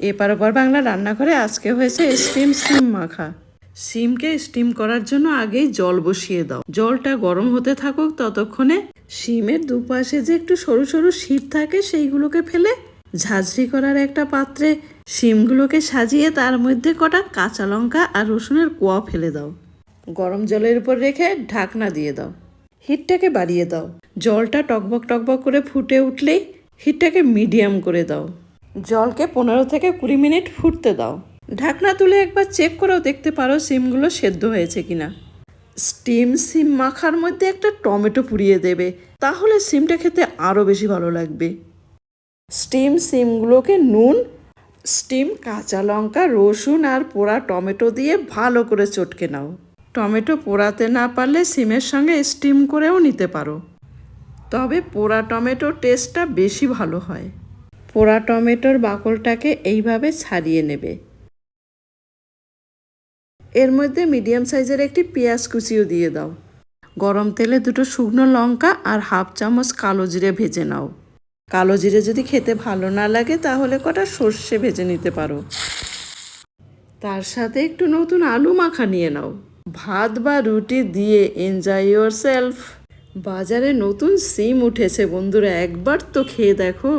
এপার ওপার বাংলা রান্নাঘরে আজকে হয়েছে স্টিম সিম মাখা। সিমকে স্টিম করার জন্য আগেই জল বসিয়ে দাও। জলটা গরম হতে থাকুক ততক্ষণে সিমের দুপাশে যে একটু সরু সরু শীত থাকে সেইগুলোকে ফেলে ঝাঁঝরি করার একটা পাত্রে সিমগুলোকে সাজিয়ে তার মধ্যে কটা কাঁচা লঙ্কা আর রসুনের কোয়া ফেলে দাও। গরম জলের উপর রেখে ঢাকনা দিয়ে দাও। হিটটাকে বাড়িয়ে দাও। জলটা টকবক টকবক করে ফুটে উঠলেই হিটটাকে মিডিয়াম করে দাও। জলকে পনেরো থেকে কুড়ি মিনিট ফুটতে দাও। ঢাকনা তুলে একবার চেক করেও দেখতে পারো সিমগুলো সেদ্ধ হয়েছে কিনা। স্টিম সিম মাখার মধ্যে একটা টমেটো পুড়িয়ে দেবে, তাহলে সিমটা খেতে আরও বেশি ভালো লাগবে। স্টিম সিমগুলোকে নুন, স্টিম কাঁচা লঙ্কা, রসুন আর পোড়া টমেটো দিয়ে ভালো করে চটকে নাও। টমেটো পোড়াতে না পারলে সিমের সঙ্গে স্টিম করেও নিতে পারো। তবে পোড়া টমেটোর টেস্টটা বেশি ভালো হয়। পোড়া টমেটোর বাকলটাকে এইভাবে ছাড়িয়ে নেবে। এর মধ্যে মিডিয়াম সাইজের একটি পেঁয়াজ কুচিও দিয়ে দাও। গরম তেলে দুটো শুকনো লঙ্কা আর হাফ চামচ কালো জিরে ভেজে নাও। কালো জিরে যদি খেতে ভালো না লাগে, তাহলে কটা সর্ষে ভেজে নিতে পারো। তার সাথে একটু নতুন আলু মাখা নিয়ে নাও। ভাত বা রুটি দিয়ে এনজয় ইয়োর সেলফ বাজারে নতুন সিম উঠেছে বন্ধুরা, একবার তো খেয়ে দেখো।